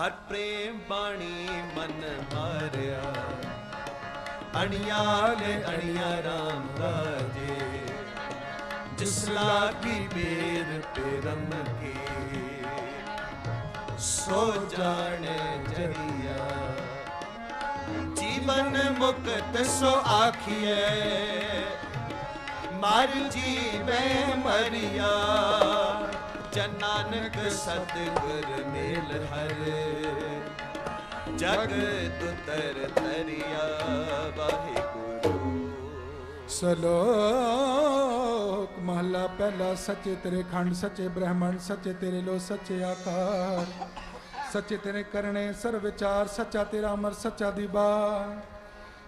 ਹਰ ਪ੍ਰੇਮ ਬਾਣੀ ਮਨ ਮਾਰਿਆ। ਅਣਿਆਲੇ ਅਣਿਆ ਰਾਮ ਰਾਜੇ। ਜਿਸ ਲਾਗੀ ਬੇਰ ਪਰਮ ਕੀ। ਸੋ ਜਾਣੇ ਜਰੀਆ। ਜੀਵਨ ਮੁਕਤ ਸੋ ਆਖੀਏ ਮਰ ਜੀਵੇ ਮਰਿਆ। ਜਨ ਨਾਨਕ ਸਤਿਗੁਰ ਮੇਲ ਹਰ। ਜਗ ਤੁਤਰ ਤਰਿਆ ਵਾਹਿਗੁਰੂ। ਸਲੋਕ ਮਹਲਾ ਪਹਿਲਾ, ਸੱਚੇ ਤੇਰੇ ਖੰਡ, ਸੱਚੇ ਬ੍ਰਹਮਣ ਸੱਚੇ ਤੇਰੇ ਲੋ, ਸੱਚੇ ਆਕਾਰ। ਸੱਚੇ ਤੇਰੇ ਕਰਨੇ ਸਰ ਵਿਚਾਰ, ਸੱਚਾ ਤੇਰਾ ਅਮਰ, ਸੱਚਾ ਦੀਵਾਰ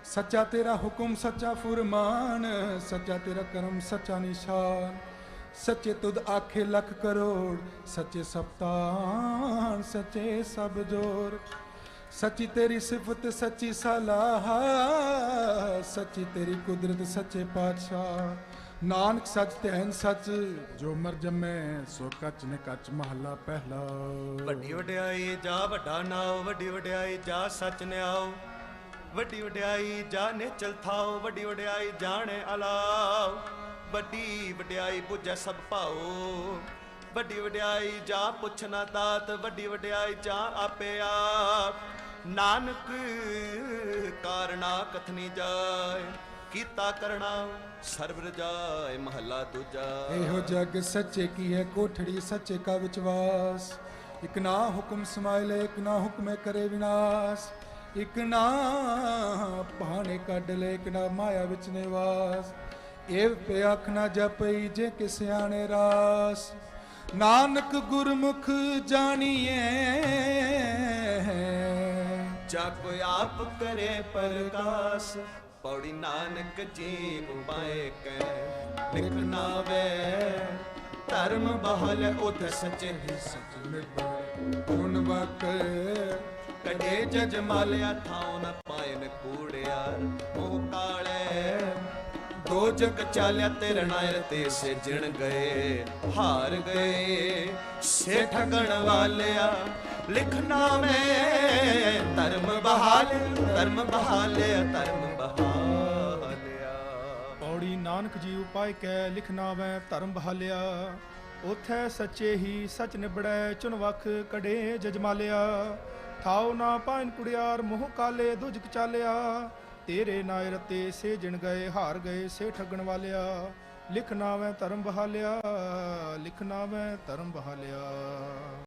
ਸੱਚਾ ਤੇਰਾ ਹੁਕਮ, ਸੱਚਾ ਫੁਰਮਾਨ। ਸੱਚਾ ਤੇਰਾ ਕਰਮ, ਸੱਚਾ ਨਿਸ਼ਾਨ। ਸੱਚੇ ਤੁਧ ਆਖੇ ਲੱਖ ਕਰੋੜ, ਸੱਚੇ ਸਪਤਾਨ, ਸੱਚੇ ਸਭ ਜੋਰ। ਸੱਚੀ ਤੇਰੀ ਸਿਫਤ, ਸੱਚੀ ਸਲਾਹ, ਸੱਚੀ ਤੇਰੀ ਕੁਦਰਤ, ਸੱਚੇ ਪਾਤਸ਼ਾਹ। ਨਾਨਕ ਸੱਚ ਤੇ ਐਨ ਸੱਚ, ਜੋ ਮਰ ਜੰਮੇ, ਸੋ ਕੱਚ ਨੇ ਕੱਚ ਮਹੱਲਾ ਪਹਿਲਾ। ਵੱਡੀ ਵਡਿਆਈ ਜਾ ਵੱਡਾ ਨਾਉ, ਵੱਡੀ ਵਡਿਆਈ ਜਾ ਸੱਚ ਨਿਆਉ। ਵੱਡੀ ਵਡਿਆਈ ਜਾ ਨਿਚਲ ਥਾਉ, ਵੱਡੀ ਵਡਿਆਈ ਜਾਣੇ ਅਲਾਓ ਵੱਡੀ ਵਡਿਆਈ 부ਜੈ ਸਭ ਭਾਉ। ਵੱਡੀ ਵਡਿਆਈ ਜਾ ਪੁੱਛਣਾ ਦਾਤ, ਵੱਡੀ ਵਡਿਆਈ ਜਾ ਆਪੇ ਆਪ। ਨਾਨਕ, ਕਾਰਣਾ ਕਥਨੀ ਜਾਏ, ਕੀਤਾ ਕਰਣਾ ਸਰਬ ਰਜਾਏ ਮਹੱਲਾ ਦੂਜਾ। ਇਹੋ ਜਗ ਸੱਚੇ ਕੀ ਹੈ ਕੋਠੜੀ, ਸੱਚੇ ਕਾ ਵਿਚਵਾਸ ਇਕ ਨਾ ਹੁਕਮ ਸਮਾਇਲੇ, ਇਕ ਨਾ ਹੁਕਮੇ ਕਰੇ ਵਿਨਾਸ਼। ਇਕ ਨਾ ਪਾਣੇ ਕੱਢ ਲੈ, ਇਕ ਨਾ ਮਾਇਆ ਵਿੱਚ ਨਿਵਾਸ। ਏਵ ਪਿਆਖ ਨਾ ਜਪਈ ਜੇ ਕਿ ਸਿਆਣੇ ਰਾਸ। ਨਾਨਕ ਗੁਰਮੁਖ ਜਾਣੀਏ ਜਾ ਕੋਈ ਆਪ ਕਰੇ ਪ੍ਰਕਾਸ਼ ਪੌੜੀ ਨਾਨਕ ਜੀ ਉਪਾਏ ਕੈ। ਲਿਖਣਾ ਵੇ ਧਰਮ ਬਹਲ ਉਧ ਸਚੇ ਸਚ ਗੁਣ ਵਕ ਕਡੇ ਜਜ ਮਾਲਿਆ ਥਾਉ ਨ ਪਾਏ ਨ ਕੂੜਿਆਰ ਮੋਹ ਦੋ ਜਗ ਚਾਲਿਆ ਤੇਰੇ ਨਾਇਰ ਤੇ ਸੇ ਗਏ, ਹਾਰ ਗਏ। ਸੇ ਠਗਣ ਵਾਲਿਆ ਲਿਖਣਾ ਮੈਂ ਧਰਮ ਬਹਾਲ, ਧਰਮ ਬਹਾਲਿਆ ਧਰਮ ਬਹਾਲਿਆ। ਪੌੜੀ ਨਾਨਕ ਜੀ ਉਪਾਇ ਕੈ ਲਿਖਣਾ ਵੈ ਧਰਮ ਬਹਾਲਿਆ। ਉਥੈ ਸੱਚੇ ਹੀ ਸਚ ਨਿਬੜੈ ਚੁਨ ਵਖ ਕੜੇ ਜਜਮਾਲਿਆ। ਥਾਉ ਨਾ ਪਾਇਨ ਕੁੜਿਆਰ, ਮੋਹ ਕਾਲੇ ਦੁਜਕ ਚਾਲਿਆ। ਤੇਰੇ ਨਾਇਰ ਤੇ ਸੇ ਜਿਣ ਗਏ, ਹਾਰ ਗਏ ਸੇ ਠੱਗਣ ਵਾਲਿਆ। ਲਿਖਣਾ ਵੈ ਧਰਮ ਬਹਾਲਿਆ ਲਿਖਣਾ ਵੈ ਧਰਮ ਬਹਾਲਿਆ।